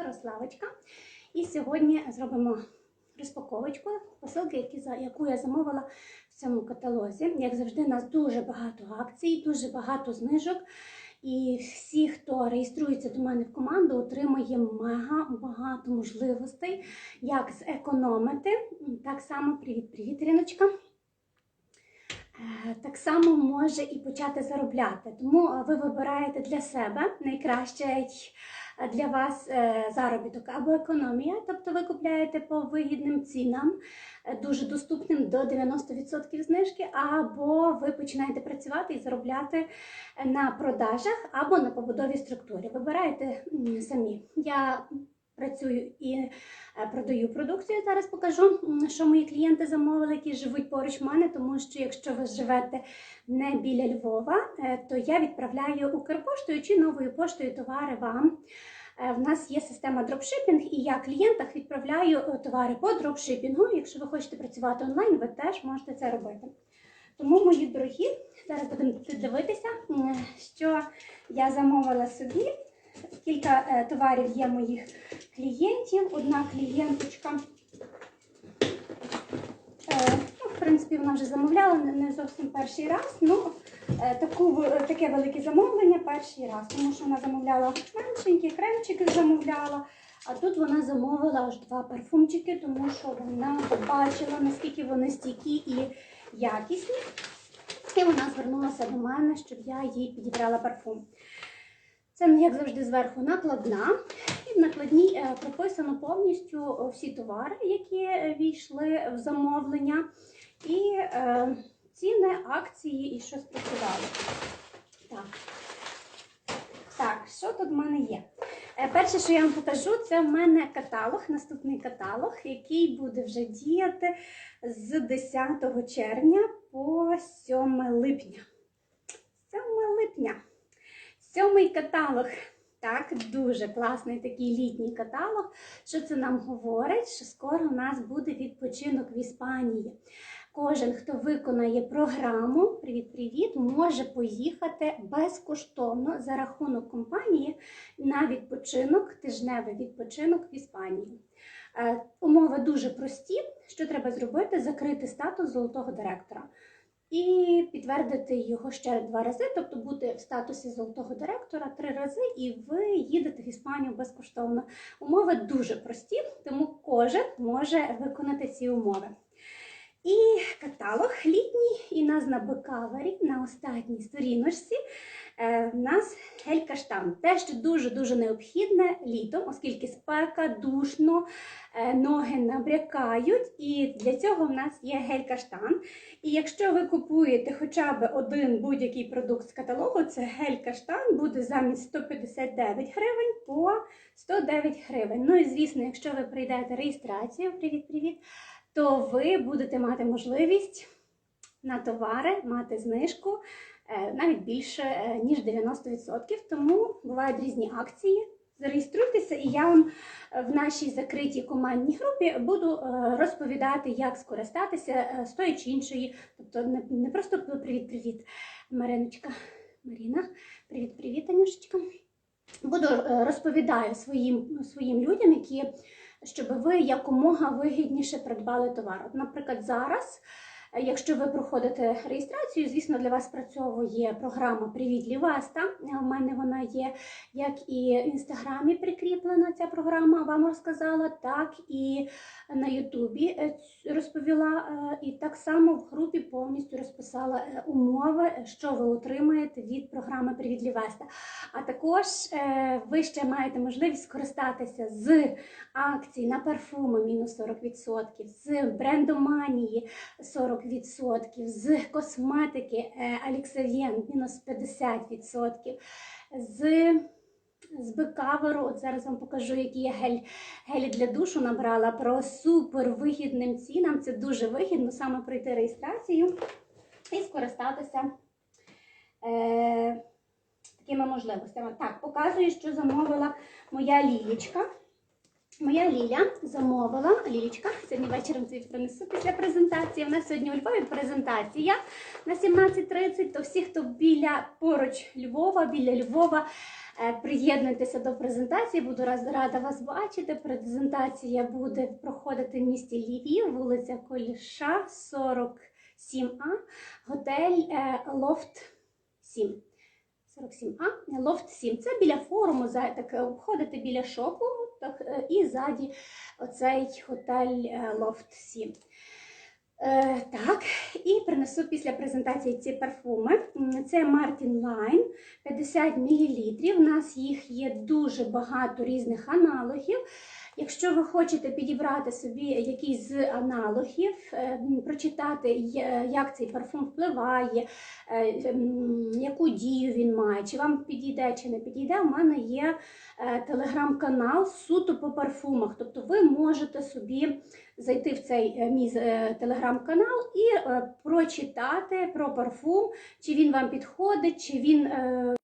Мирославочка. І сьогодні зробимо розпаковочку посилки, яку я замовила в цьому каталозі. Як завжди, у нас дуже багато акцій, дуже багато знижок. І всі, хто реєструється до мене в команду, отримує мега багато можливостей, як зекономити. Так само, привіт-привіт, Іриночка. Е, Так само може і почати заробляти. Тому ви вибираєте для себе найкращий для вас е, заробіток або економія, тобто ви купляєте по вигідним цінам, е, дуже доступним до 90% знижки, або ви починаєте працювати і заробляти е, на продажах або на побудові структури. Вибираєте самі. Я працюю і е, продаю продукцію. Зараз покажу, що мої клієнти замовили, які живуть поруч мене, тому що якщо ви живете не біля Львова, е, то я відправляю Укрпоштою чи новою поштою товари вам. Е, В нас є система дропшипінг, і я клієнтах відправляю товари по дропшипінгу. Якщо ви хочете працювати онлайн, ви теж можете це робити. Тому, мої дорогі, зараз будемо дивитися, що я замовила собі. Кілька товарів є моїх клієнтів. Одна клієнточка, е, ну, в принципі, вона вже замовляла не- зовсім перший раз. Ну, е, таку, таке велике замовлення перший раз, тому що вона замовляла меншенькі, кремчики замовляла. А тут вона замовила аж два парфумчики, тому що вона побачила, наскільки вони стійкі і якісні. І вона звернулася до мене, щоб я їй підібрала парфум. Це, як завжди, зверху накладна. І в накладній е, прописано повністю е, всі товари, які е, війшли в замовлення, і е, ціни, акції і що спрацювало. Так. Так, що тут в мене є? Перше, що я вам покажу, це в мене каталог, наступний каталог, який буде вже діяти з 10 червня по 7 липня. 7 липня. Сьомий каталог. Так, дуже класний такий літній каталог. Що це нам говорить? Що скоро у нас буде відпочинок в Іспанії. Кожен, хто виконає програму, привіт-привіт, може поїхати безкоштовно за рахунок компанії на відпочинок, тижневий відпочинок в Іспанії. Е, умови дуже прості. Що треба зробити? Закрити статус золотого директора і підтвердити його ще два рази, тобто бути в статусі золотого директора три рази, і ви їдете в Іспанію безкоштовно. Умови дуже прості, тому кожен може виконати ці умови. І каталог літній, і нас на бекавері, на останній сторіночці, е, в нас гель-каштан. Те, що дуже-дуже необхідне літом, оскільки спека, душно, е, ноги набрякають, і для цього в нас є гель-каштан. І якщо ви купуєте хоча б один будь-який продукт з каталогу, це гель-каштан буде замість 159 гривень по 109 гривень. Ну і звісно, якщо ви прийдете реєстрацію, привіт-привіт, то ви будете мати можливість на товари мати знижку е, навіть більше е, ніж 90%. Тому бувають різні акції. Зареєструйтеся, і я вам е, в нашій закритій командній групі буду розповідати, як скористатися з тої чи іншої. Тобто не, просто привіт-привіт, Мариночка, Маріна, привіт-привіт, Анюшечка. Буду розповідаю своїм, своїм людям, які щоб ви якомога вигідніше придбали товар. От, наприклад, зараз, якщо ви проходите реєстрацію, звісно, для вас спрацьовує програма Привіт Лівеста. У мене вона є як і в інстаграмі прикріплена ця програма, вам розказала, так і на Ютубі е, розповіла, е, і так само в групі повністю розписала е, умови, що ви отримаєте від програми Привіт Лівеста. А також е, ви ще маєте можливість скористатися з акцій на парфуми мінус 40%, з брендоманії 40%, з косметики е, Аліксавєн мінус 50%, з з бекаверу, от зараз вам покажу, які я гель, гелі для душу набрала про супер вигідним цінам. Це дуже вигідно саме пройти реєстрацію і скористатися е, такими можливостями. Так, показую, що замовила моя лілічка. Моя Ліля замовила Лілічка. Сьогодні вечором тобі принесу після презентації. У нас сьогодні у Львові презентація на 17.30. То всі, хто біля поруч Львова, біля Львова, е, приєднуйтеся до презентації. Буду рада вас бачити. Презентація буде проходити в місті Львів, вулиця Коліша, 47А, готель е, Лофт 7. 47А, лофт 7. Це біля форуму, так е, обходите біля шоку, так, е, і ззаді оцей готель е, лофт 7. Е, так, і принесу після презентації ці парфуми. Це Martin Line 50 мл. У нас їх є дуже багато різних аналогів. Якщо ви хочете підібрати собі якийсь з аналогів, е, прочитати, як цей парфум впливає, е, яку дію він має, чи вам підійде, чи не підійде, у мене є е, телеграм-канал суто по парфумах. Тобто ви можете собі зайти в цей мій телеграм-канал і прочитати про парфум, чи він вам підходить, чи він. е,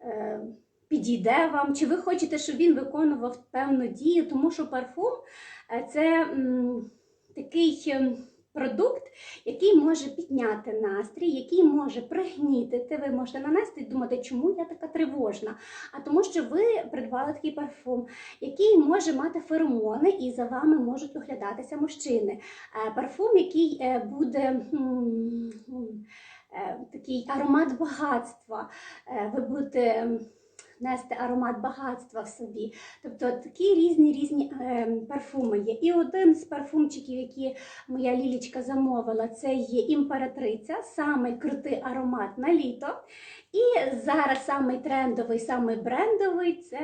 е, Підійде вам, чи ви хочете, щоб він виконував певну дію, тому що парфум е, це м, такий ем, продукт, який може підняти настрій, який може пригнітити. Ви можете нанести і думати, чому я така тривожна. А тому, що ви придбали такий парфум, який може мати феромони, і за вами можуть оглядатися мужчини. Е, Парфум, який е, буде. Е, Такий аромат багатства. Е, Ви будете нести аромат багатства в собі. Тобто такі різні різні е, парфуми є. І один з парфумчиків, які моя лілічка замовила, це є імператриця, самий крутий аромат на літо. І зараз самий трендовий, самий брендовий це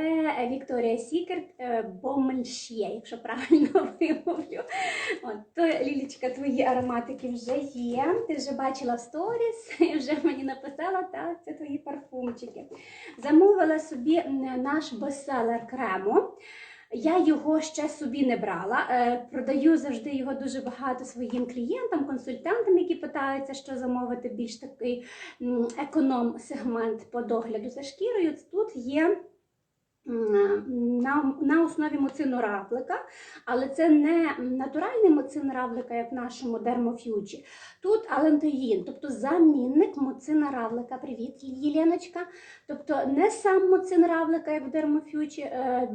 Victoria's Secret е, якщо правильно вимовлю. От, то, Лілічка, твої ароматики вже є. Ти вже бачила в сторіс, і вже мені написала, так, це твої парфумчики. Замовила собі наш бестселер крему. Я його ще собі не брала. Е, Продаю завжди його дуже багато своїм клієнтам, консультантам, які питаються, що замовити більш такий економ-сегмент по догляду за шкірою. Тут є на, на основі муцину равлика, але це не натуральний муцин равлика, як в нашому дермоф'ючі. Тут алентоїн, тобто замінник муцина равлика. Привіт, Єленочка. Тобто не сам муцин равлика, як в дермоф'ючі, е,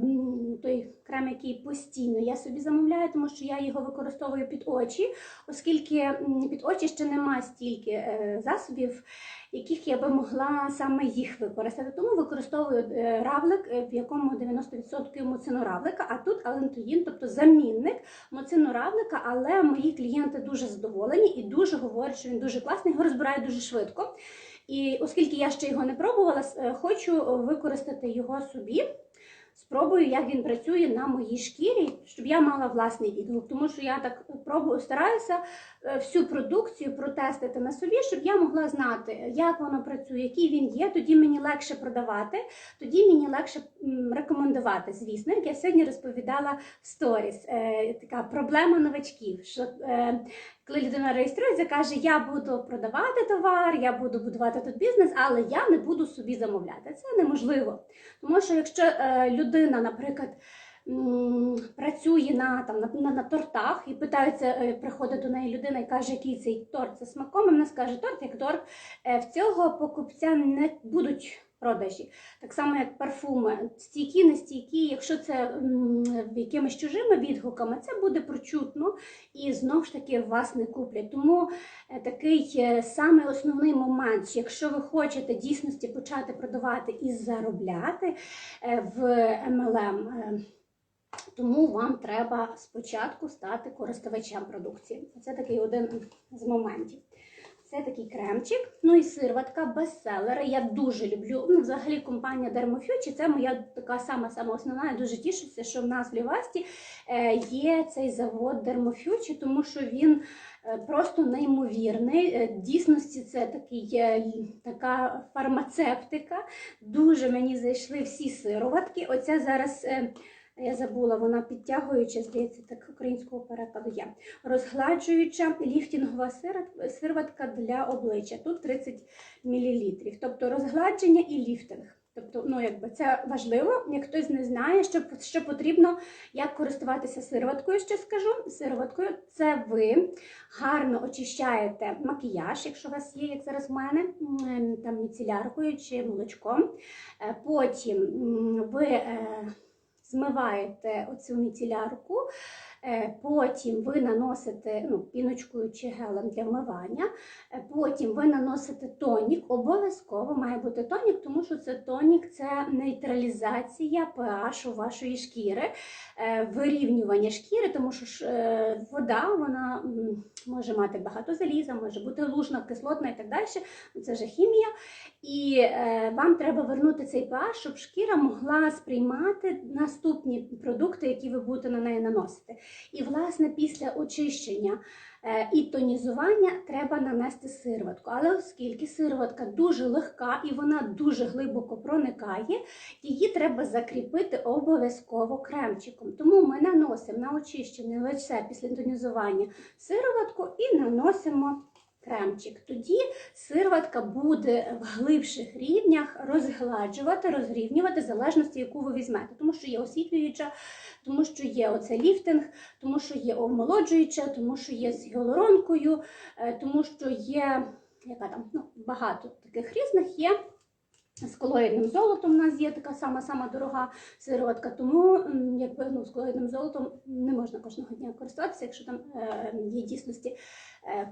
той крем, який постійно я собі замовляю, тому що я його використовую під очі, оскільки під очі ще немає стільки е, засобів, яких я би могла саме їх використати. Тому використовую е, равлик, е, в якому 90% моцину равлика, а тут алентоїн, тобто замінник моцину равлика, але мої клієнти дуже задоволені і дуже говорять, що він дуже класний, його розбирають дуже швидко. І оскільки я ще його не пробувала, е, хочу використати його собі. Спробую, як він працює на моїй шкірі, щоб я мала власний відгук. Тому що я так пробую, стараюся е, всю продукцію протестити на собі, щоб я могла знати, як воно працює, який він є. Тоді мені легше продавати, тоді мені легше рекомендувати. Звісно, як я сьогодні розповідала в сторіс. Е, така проблема новачків. що е, коли людина реєструється, каже, я буду продавати товар, я буду будувати тут бізнес, але я не буду собі замовляти. Це неможливо. Тому що якщо е, людина, наприклад, працює на, там, на, на, тортах і питається, е, приходить до неї людина і каже, який цей торт за смаком, і вона скаже, торт як торт, Е, в цього покупця не будуть продажі. Так само, як парфуми, стійкі, не стійкі. Якщо це якимись чужими відгуками, це буде прочутно і знов ж таки вас не куплять. Тому е, такий е, самий основний момент, якщо ви хочете дійсності почати продавати і заробляти е, в MLM, тому вам треба спочатку стати користувачем продукції. Це такий один з моментів. Це такий кремчик. Ну і сирватка бестселери. Я дуже люблю. Ну, взагалі, компанія Dermofuture, це моя така сама сама основна. Я дуже тішуся, що в нас в Лівасті е, є цей завод Dermofuture, тому що він е, просто неймовірний. Е, Дійсності це такий, така фармацевтика. Дуже мені зайшли всі сироватки. Оця зараз. Я забула, вона підтягуюча, здається, так українського перекладу є. Розгладжуюча ліфтінгова сироватка для обличчя. Тут 30 мл. Тобто розгладження і ліфтинг. Тобто, ну якби це важливо, як хтось не знає, що, що потрібно, як користуватися сироваткою, ще скажу. Сироваткою це ви гарно очищаєте макіяж, якщо у вас є, як зараз в мене, там міцеляркою чи молочком. Е, Потім ви е, змиваєте оцю міцелярку. Е, Потім ви наносите ну, піночкою чи гелем для вмивання. Е, Потім ви наносите тонік. Обов'язково має бути тонік, тому що це тонік це нейтралізація pH вашої шкіри, е, вирівнювання шкіри, тому що вода вона може мати багато заліза, може бути лужна, кислотна і так далі. Це вже хімія. І е, вам треба вернути цей pH, щоб шкіра могла сприймати наступні продукти, які ви будете на неї наносити. І, власне, після очищення е, і тонізування треба нанести сироватку. Але оскільки сироватка дуже легка і вона дуже глибоко проникає, її треба закріпити обов'язково кремчиком. Тому ми наносимо на очищене лице після тонізування сироватку і наносимо. Кремчик. Тоді сироватка буде в глибших рівнях розгладжувати, розрівнювати в залежності, яку ви візьмете. Тому що є освітлююча, тому що є оце ліфтинг, тому що є омолоджуюча, тому що є з гіалуронкою, е, тому що є яка там ну, багато таких різних є. З колоїдним золотом у нас є така сама сама дорога сироватка, тому якби ну, з колоїдним золотом не можна кожного дня користуватися, якщо там е, є дійсності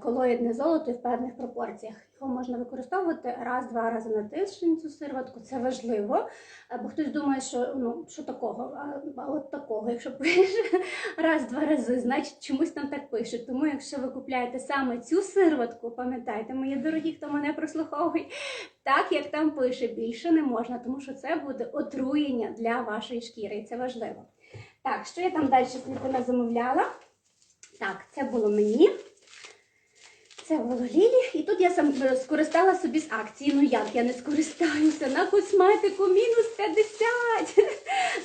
колоїдне золото в певних пропорціях. Його можна використовувати раз-два рази на тиждень цю сироватку. Це важливо. Е, Бо хтось думає, що ну що такого, а, от такого, якщо пише раз-два рази, значить чомусь там так пишуть. Тому якщо ви купляєте саме цю сироватку, пам'ятайте, мої дорогі, хто мене прослуховує, так як там пише, більше не можна, тому що це буде отруєння для вашої шкіри, і це важливо. Так, що я там далі сліпина замовляла? Так, це було мені. Це було Лілі. І тут я сам е, скористала собі з акції. Ну як я не скористаюся на косметику мінус 50.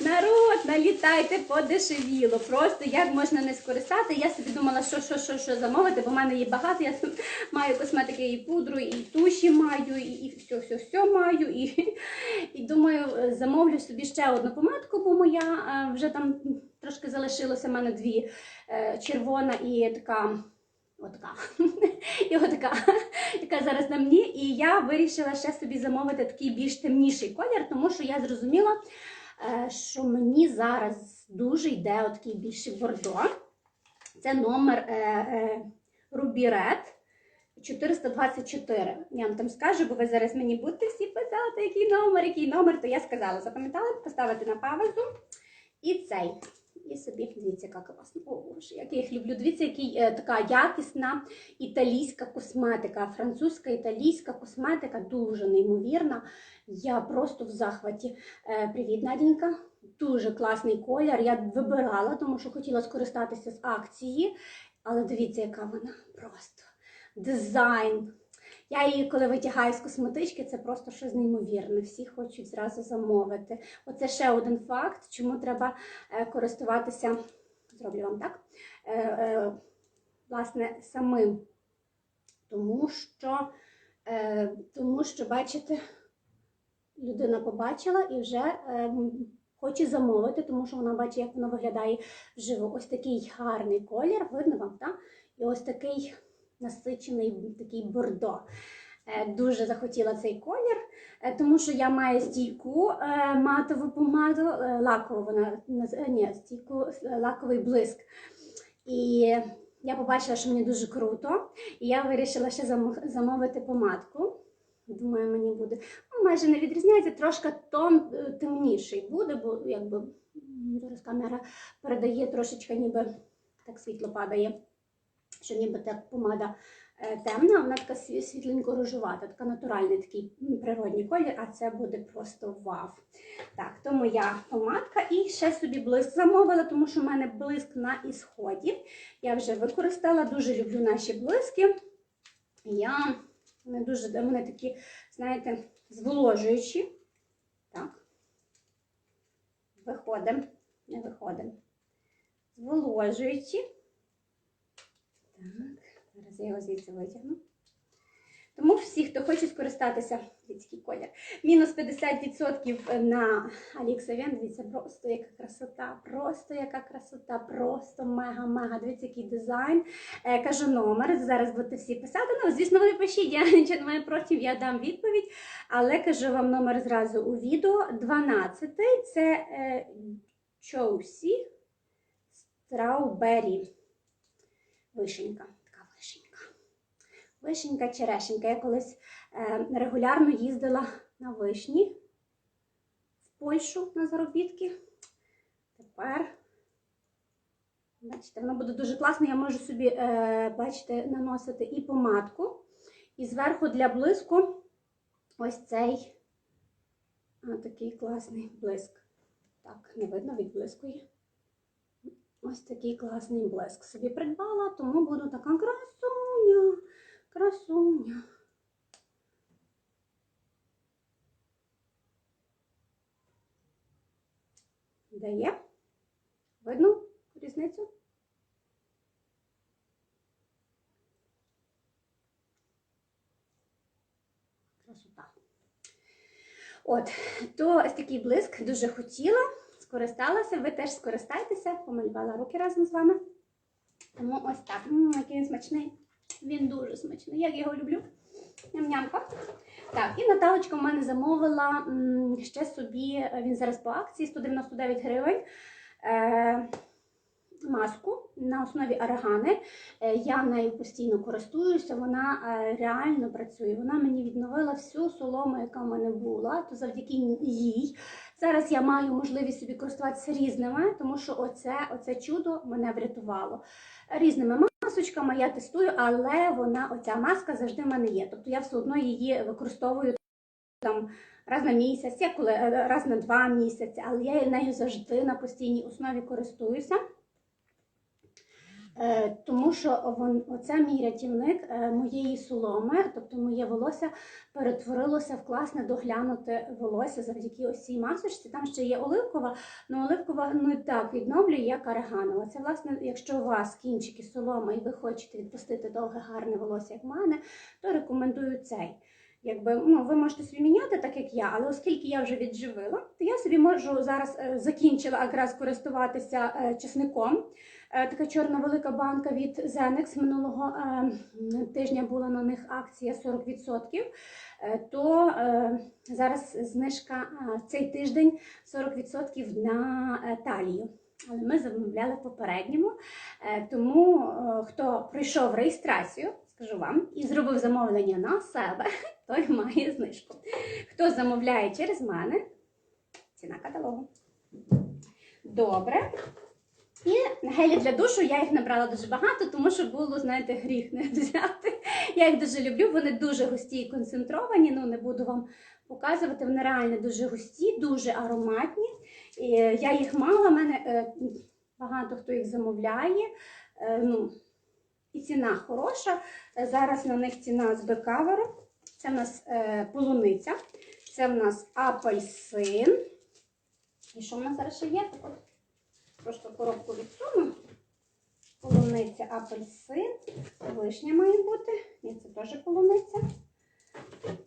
Народ, налітайте подешевіло. Просто як можна не скористати. Я собі думала, що що, що, що замовити, бо в мене є багато. Я маю косметики і пудру, і туші маю, і, і все, все, все маю. І, і думаю, е, замовлю собі ще одну помадку, бо моя е, вже там трошки залишилося в мене дві червона і така. Отака. І отака, яка зараз на мені. І я вирішила ще собі замовити такий більш темніший колір, тому що я зрозуміла, е, що мені зараз дуже йде такий більший бордо. Це номер е, е, Red 424. Я вам там скажу, бо ви зараз мені будете всі писати, який номер, який номер, то я сказала, запам'ятала, поставити на паузу. І цей. І собі, дивіться, яка класна. О, Боже, як я їх люблю. Дивіться, який е, така якісна італійська косметика, французька італійська косметика, дуже неймовірна. Я просто в захваті. Е, привіт, Надінька. Дуже класний колір. Я вибирала, тому що хотіла скористатися з акції. Але дивіться, яка вона просто дизайн. Я її, коли витягаю з косметички, це просто щось неймовірне. Всі хочуть зразу замовити. Оце ще один факт, чому треба е, користуватися, зроблю вам так, е, е, власне, самим. Тому що, тому що, бачите, людина побачила і вже хоче замовити, тому що вона бачить, як воно виглядає вживо. Ось такий гарний колір, видно вам, так? І ось такий насичений такий бордо. Е, Дуже захотіла цей колір, е, тому що я маю стійку е, матову помаду, лакову вона ні, стійку лаковий блиск. І я побачила, що мені дуже круто, і я вирішила ще замовити помадку. Думаю, мені буде ну, майже не відрізняється, трошки тон темніший буде, бо якби зараз камера передає трошечки, ніби так світло падає, що ніби так помада е, темна, вона така світленько-рожувата, така натуральний такий м, природній колір, а це буде просто вау. Так, то моя помадка. І ще собі блиск замовила, тому що в мене блиск на ісході. Я вже використала, дуже люблю наші блиски. Я вони дуже вони такі, знаєте, зволожуючі. Так. Виходимо, не виходимо. Зволожуючі. Так, зараз я його звідси витягну. Тому всі, хто хоче скористатися, дивіться, колір, мінус 50% на Аліксовен, дивіться, просто яка красота, просто яка красота, просто мега-мега. Дивіться, який дизайн. Е, кажу номер, зараз будете всі писати. Ну, звісно, ви пишіть, я нічого не маю проти, я дам відповідь. Але кажу вам номер зразу у відео. 12 це е, Чоусі Страубері. Вишенька. Така вишенька. Вишенька, черешенька. Я колись е, регулярно їздила на вишні в Польщу на заробітки. Тепер, бачите, воно буде дуже класно. Я можу собі, е, бачите, наносити і помадку, і зверху для блиску ось цей такий класний блиск. Так, не видно, відблискує. Ось такий класний блиск собі придбала, тому буду така красуня, красуня. Дає? Видно різницю? Красота. От, то ось такий блиск дуже хотіла, скористалася, ви теж скористайтеся, помалювала руки разом з вами. Тому ось так. М, який він смачний. Він дуже смачний. Я його люблю. Ням-нямка. Так, і Наталочка в мене замовила м, ще собі, е, він зараз по акції 199 гривень. Е, маску на основі арагани. Е, Я нею постійно користуюся, вона е, реально працює. Вона мені відновила всю солому, яка в мене була, то завдяки їй. Зараз я маю можливість собі користуватися різними, тому що оце, оце чудо мене врятувало. Різними масочками я тестую, але вона, оця маска завжди в мене є. Тобто я все одно її використовую там раз на місяць, коли раз на два місяці, але я нею завжди на постійній основі користуюся. Е, Тому що оце мій рятівник е, моєї соломи, тобто моє волосся перетворилося в класне доглянуте волосся завдяки ось цій масочці. Там ще є оливкова, але оливкова не так відновлює, як араганова. Це, власне, якщо у вас кінчики соломи і ви хочете відпустити довге гарне волосся, як в мене, то рекомендую цей. Якби ну ви можете собі міняти, так як я, але оскільки я вже відживила, то я собі можу зараз е, закінчила якраз користуватися чесником. Е, Така чорна велика банка від Zenex минулого е, тижня була на них акція 40%. Е, То зараз знижка цей тиждень 40% на талію. Але ми замовляли попередньому. Тому хто пройшов реєстрацію, скажу вам, і зробив замовлення на себе, той має знижку. Хто замовляє через мене, ціна каталогу. Добре. І гелі для душу я їх набрала дуже багато, тому що було, знаєте, гріх не взяти. Я їх дуже люблю, вони дуже густі і концентровані. Ну, не буду вам показувати. Вони реально дуже густі, дуже ароматні. І я їх мала, в мене е, багато хто їх замовляє. Е, ну, і ціна хороша. Е, Зараз на них ціна з бекаверу. Це в нас е, полуниця, це в нас апельсин. І що в нас зараз ще є? Просто коробку відсуну. Полуниця, апельсин, вишня має бути. Ні, це теж полуниця.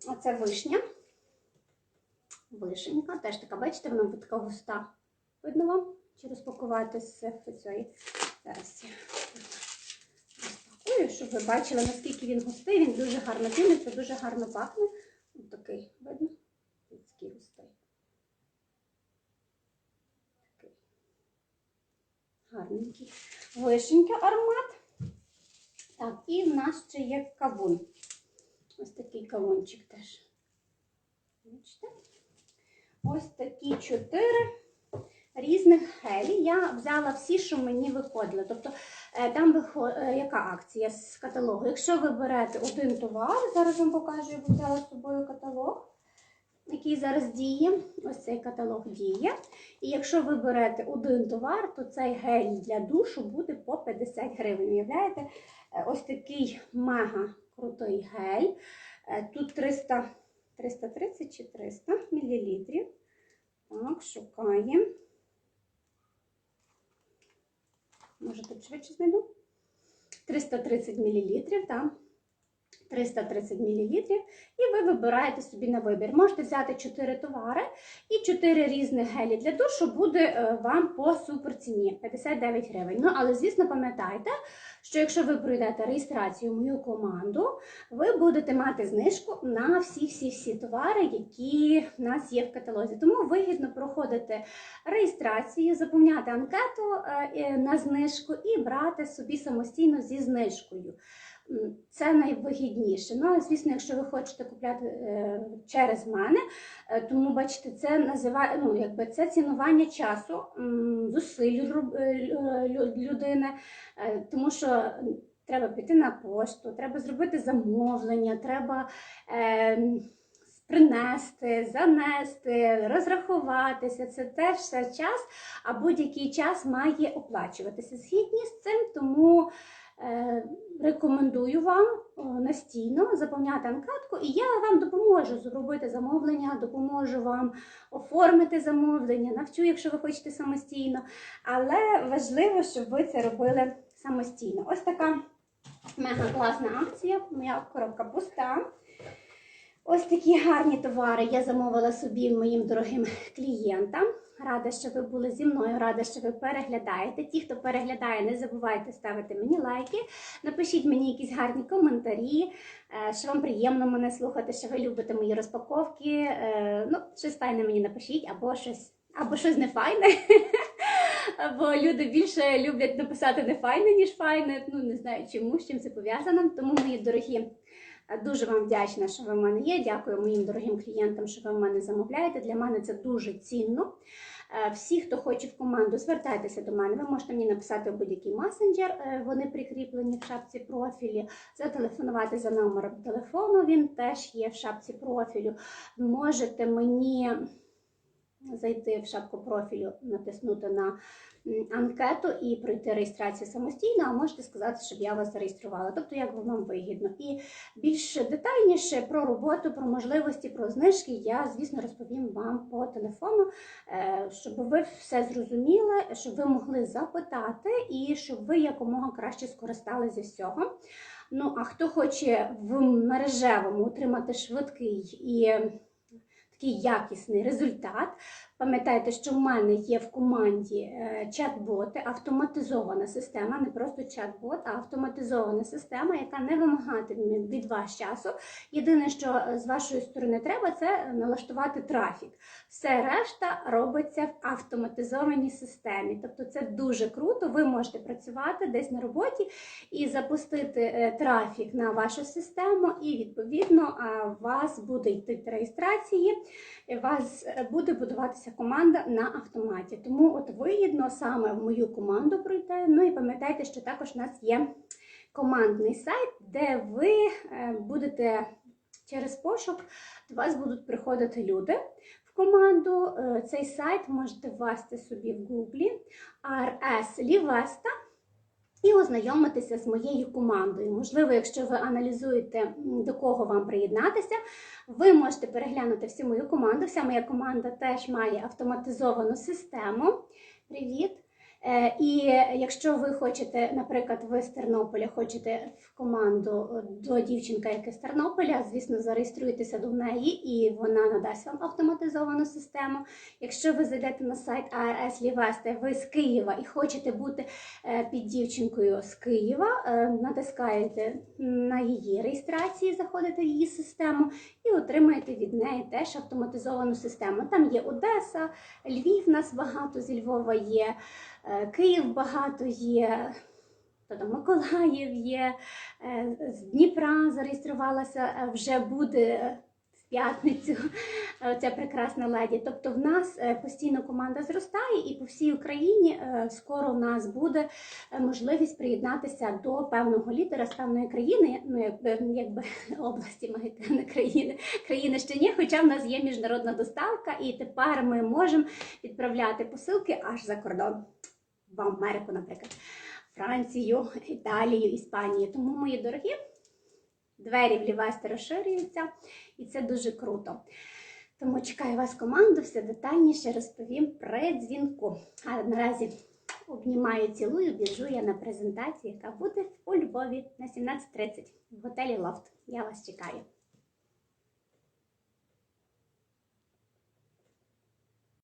Оце вишня. Вишенька. Теж така, бачите, вона буде така густа. Видно вам? Чи розпакувати з цієї. Зараз розпакую, щоб ви бачили, наскільки він густий. Він дуже гарно піниться, дуже гарно пахне. Ось такий, видно? Такий. Гарненький. Вишенька аромат. Так, і в нас ще є кавун. Ось такий кавунчик теж. Бачите? Ось такі чотири різних гелі. Я взяла всі, що мені виходили. Тобто е, там виход... е, яка акція з каталогу? Якщо ви берете один товар, зараз вам покажу, я взяла з собою каталог. Який зараз діє, ось цей каталог діє. І якщо ви берете один товар, то цей гель для душу буде по 50 гривень. Уявляєте? Е, Ось такий мега крутий гель. Е, Тут 300, 330 чи 300 мл. Так, шукаємо. Може, тут швидше знайду? 330 мл, так. 330 мл, і ви вибираєте собі на вибір. Можете взяти 4 товари і 4 різних гелі для душу буде е, вам по суперціні 59 гривень. Ну, але, звісно, пам'ятайте, що якщо ви пройдете реєстрацію в мою команду, ви будете мати знижку на всі-всі-всі товари, які в нас є в каталозі. Тому вигідно проходити реєстрацію, заповняти анкету е, на знижку і брати собі самостійно зі знижкою. Це найвигідніше. Ну, звісно, якщо ви хочете купляти е, через мене, е, тому бачите, це називає ну, якби це цінування часу, зусиль е, лю- лю- людини, тому що треба піти на пошту, треба зробити замовлення, треба. Е, Принести, занести, розрахуватися це теж все час, а будь-який час має оплачуватися. Згідні з цим, тому рекомендую вам настійно заповняти анкетку, і я вам допоможу зробити замовлення, допоможу вам оформити замовлення, навчу, якщо ви хочете самостійно. Але важливо, щоб ви це робили самостійно. Ось така мега класна акція. Моя коробка пуста. Ось такі гарні товари я замовила собі моїм дорогим клієнтам. Рада, що ви були зі мною, рада, що ви переглядаєте. Ті, хто переглядає, не забувайте ставити мені лайки. Напишіть мені якісь гарні коментарі, е, що вам приємно мене слухати, що ви любите мої розпаковки. Е, Ну, щось файне мені напишіть, або щось, або щось не файне. Бо люди більше люблять написати не файне, ніж файне. Ну не знаю чому, з чим це пов'язано. Тому, мої дорогі. Дуже вам вдячна, що ви в мене є. Дякую моїм дорогим клієнтам, що ви в мене замовляєте. Для мене це дуже цінно. Е, Всі, хто хоче в команду, звертайтеся до мене. Ви можете мені написати в будь-який месенджер, е, вони прикріплені в шапці профілі, зателефонувати за номером телефону. Він теж є в шапці профілю. Можете мені зайти в шапку профілю, натиснути на анкету і пройти реєстрацію самостійно, а можете сказати, щоб я вас зареєструвала. Тобто, як вам вигідно. І більш детальніше про роботу, про можливості, про знижки я, звісно, розповім вам по телефону, е, щоб ви все зрозуміли, щоб ви могли запитати і щоб ви якомога краще скористалися всього. Ну, а хто хоче в мережевому отримати швидкий і такий якісний результат. Пам'ятайте, що в мене є в команді е, чат-боти, автоматизована система, не просто чат-бот, а автоматизована система, яка не вимагатиме від вас часу. Єдине, що з вашої сторони треба, це налаштувати трафік. Все решта робиться в автоматизованій системі. Тобто це дуже круто. Ви можете працювати десь на роботі і запустити е, трафік на вашу систему, і відповідно у вас буде йти реєстрації, у вас е, буде будуватися команда на автоматі. Тому от вигідно саме в мою команду пройти. Ну і пам'ятайте, що також у нас є командний сайт, де ви е, будете через пошук до вас будуть приходити люди в команду. Е, Цей сайт можете ввести собі в гуглі RS Livesta і ознайомитися з моєю командою. Можливо, якщо ви аналізуєте, до кого вам приєднатися, ви можете переглянути всю мою команду. Вся моя команда теж має автоматизовану систему. Привіт! Е, І якщо ви хочете, наприклад, ви з Тернополя хочете в команду е, до дівчинка, яка з Тернополя, звісно, зареєструєтеся до неї, і вона надасть вам автоматизовану систему. Якщо ви зайдете на сайт ARS Лівести, ви з Києва і хочете бути е, під дівчинкою з Києва, натискаєте на її реєстрації, заходите в її систему і отримаєте від неї теж автоматизовану систему. Там є Одеса, Львів, нас багато зі Львова є. Е, Київ багато є, Миколаїв є, е, з Дніпра зареєструвалася, е, вже буде в п'ятницю ця прекрасна леді. Тобто в нас постійно команда зростає, і по всій Україні скоро в нас буде можливість приєднатися до певного лідера з певної країни, ну якби, якби області маєте країни, країни ще ні, хоча в нас є міжнародна доставка, і тепер ми можемо відправляти посилки аж за кордон в Америку, наприклад, Францію, Італію, Іспанію. Тому, мої дорогі, двері в Лівесте розширюються, і це дуже круто. Тому чекаю вас команду, все детальніше розповім при дзвінку. А наразі Обнімаю, цілую, біжу я на презентацію, яка буде у Львові на 17.30 в готелі Лофт. Я вас чекаю.